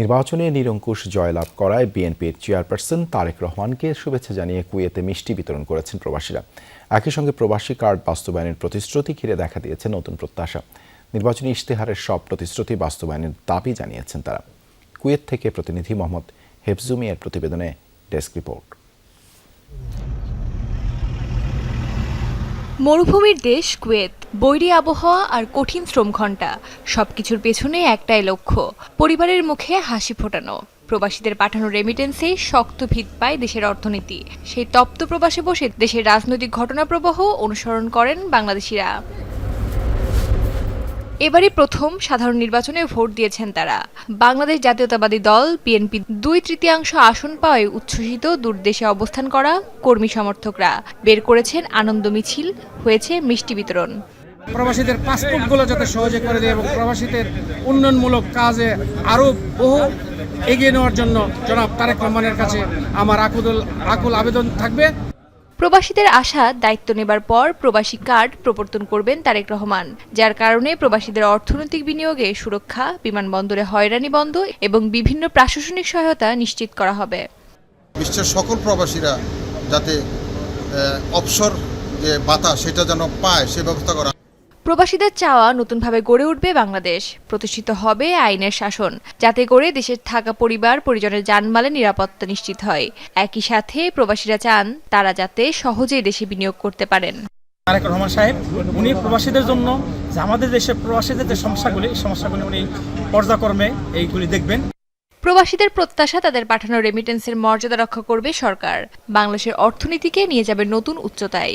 নির্বাচনে নিরঙ্কুশ জয়লাভ করায় বিএনপির চেয়ারপারসন তারেক রহমানকে শুভেচ্ছা জানিয়ে কুয়েতে মিষ্টি বিতরণ করেছেন প্রবাসীরা। একই সঙ্গে প্রবাসী কার্ড বাস্তবায়নের প্রতিশ্রুতি ঘিরে দেখা দিয়েছে নতুন প্রত্যাশা। নির্বাচনী ইশতেহারের সব প্রতিশ্রুতি বাস্তবায়নের দাবি জানিয়েছেন তারা। কুয়েত থেকে প্রতিনিধি মোহাম্মদ হেফজুমিয়ার প্রতিবেদনে ডেস্ক রিপোর্ট। মরুভূমির দেশ কুয়েত। বৈরী আবহাওয়া আর কঠিন শ্রম ঘণ্টা সবকিছুর পেছনে একটাই লক্ষ্য, পরিবারের মুখে হাসি ফোটানো। প্রবাসীদের পাঠানো রেমিটেন্সে শক্ত ভিত পায় দেশের অর্থনীতি। সেই তপ্ত প্রবাসে বসে দেশের রাজনৈতিক ঘটনা প্রবাহ অনুসরণ করেন বাংলাদেশিরা। এবারই প্রথম সাধারণ নির্বাচনে ভোট দিয়েছেন তারা। বাংলাদেশ জাতীয়তাবাদী দল, বিএনপি দুই তৃতীয়াংশ আসন পাওয়ায় উচ্ছ্বসিত দূরদেশে অবস্থান করা কর্মী সমর্থকরা। বের করেছেন আনন্দ মিছিল, হয়েছে মিষ্টি বিতরণ। প্রবাসীদের পাসপোর্টগুলো যাতে সহজে করে দেয় এবং প্রবাসীদের উন্নয়নমূলক কাজে আরও বহু এগিয়ে নেওয়ার জন্য জনাব তারেক রহমানের কাছে আমার আকুল আকুল আবেদন থাকবে। প্রবাসীদের আশা দায়িত্ব নেবার পর প্রবাসী কার্ড প্রবর্তন করবেন তারেক রহমান যার কারণে প্রবাসীদের অর্থনৈতিক বিনিয়োগে সুরক্ষা বিমানবন্দরে হয়রানি বন্ধ এবং বিভিন্ন প্রশাসনিক সহায়তা নিশ্চিত করা হবে। বিশ্বের সকল প্রবাসীরা যাতে অবসর যে বাতা সেটা যেন পায় সে ব্যবস্থা করা প্রবাসীদের চাওয়া নতুনভাবে গড়ে উঠবে বাংলাদেশ। প্রতিষ্ঠিত হবে আইনের শাসন যাতে করে দেশের থাকা পরিবার পরিজনের জানমালের নিরাপত্তা নিশ্চিত হয়। একই সাথে প্রবাসীরা চান তারা যাতে সহজেই দেশে বিনিয়োগ করতে পারেন। তারেক রহমান সাহেব উনি প্রবাসীদের জন্য যে আমাদের দেশের প্রবাসীদের যে সমস্যাগুলি এই সমস্যাগুলি উনি পর্যায়ক্রমে এইগুলি দেখবেন। প্রবাসীদের প্রত্যাশা তাদের পাঠানো রেমিটেন্সের মর্যাদা রক্ষা করবে সরকার। বাংলাদেশের অর্থনীতিকে নিয়ে যাবে নতুন উচ্চতায়।